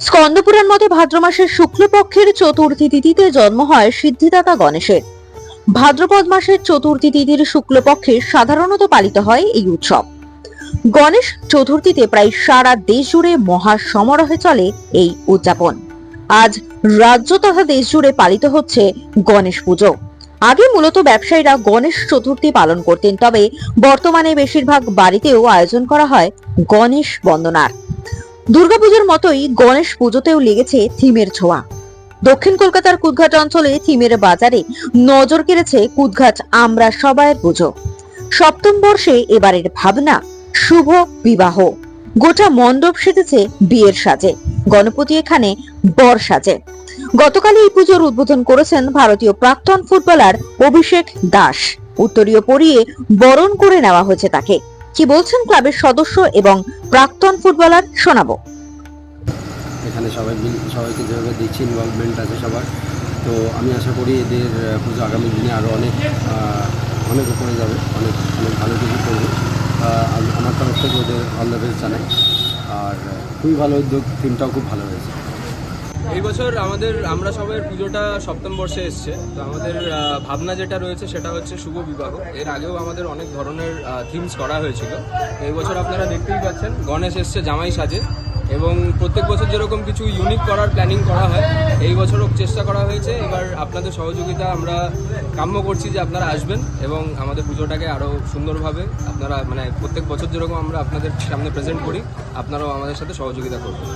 স্কন্দপুরাণ মতে ভাদ্র মাসের শুক্লপক্ষের চতুর্থী তিথিতে জন্ম হয় সিদ্ধিদাতা গণেশের। ভাদ্রপদ মাসের চতুর্থী তিথির শুক্লপক্ষে সাধারণত পালিত হয় এই উৎসব। গণেশ চতুর্থীতে প্রায় সারা দেশ জুড়ে মহা সমারোহে চলে এই উদযাপন। আজ রাজ্য তথা দেশ জুড়ে পালিত হচ্ছে গণেশ পুজো। আগে মূলত ব্যবসায়ীরা গণেশ চতুর্থী পালন করতেন, তবে বর্তমানে বেশিরভাগ বাড়িতেও আয়োজন করা হয় গণেশ বন্দনার। দুর্গাপুজোর মতোই গণেশ পুজোতেও লেগেছে থিমের ছোঁয়া। দক্ষিণ কলকাতার কুদঘাট অঞ্চলে থিমের বাজারে নজর কেড়েছে কুদঘাট আমরা সবাইয়ের পুজো। সপ্তম বর্ষে এবারের ভাবনা, শুভ বিবাহ। গোটা মণ্ডপ সেজেছে বিয়ের সাজে। গণপতি এখানে বর সাজে। গতকাল এই পুজোর উদ্বোধন করেছেন ভারতীয় প্রাক্তন ফুটবলার অভিষেক দাস। উত্তরীয় পরিয়ে বরণ করে নেওয়া হয়েছে তাকে। কি বলছেন ক্লাবের সদস্য এবং প্রাক্তন ফুটবলার শোনাবো। এখানে সবাই সবাইকে যেভাবে দেখছি ইনভলভমেন্ট আছে সবার। তো আমি আশা করি এদের পুজো আগামী দিনে আরও অনেক অনেক উপরে যাবে, অনেক অনেক ভালো কিছু করবে। আমি- আমার তরফ থেকে ওদের অল দ্য বেস্ট জানাই। আর খুবই ভালো উদ্যোগ টিমটাও খুব ভালো হয়েছে। এই বছর আমাদের, আমরা সবাই পুজোটা সপ্তম বর্ষে এসছে। তো আমাদের ভাবনা যেটা রয়েছে সেটা হচ্ছে শুভ বিবাহ। এর আগেও আমাদের অনেক ধরনের থিমস করা হয়েছিল। এই বছর আপনারা দেখতেই পাচ্ছেন, গণেশ এসছে জামাই সাজে এবং প্রত্যেক বছর যেরকম কিছু ইউনিক করার প্ল্যানিং করা হয়, এই বছরও চেষ্টা করা হয়েছে। এবার আপনাদের সহযোগিতা আমরা কাম্য করছি যে আপনারা আসবেন এবং আমাদের পুজোটাকে আরও সুন্দরভাবে আপনারা মানে প্রত্যেক বছর যেরকম আমরা আপনাদের সামনে প্রেজেন্ট করি, আপনারাও আমাদের সাথে সহযোগিতা করবেন।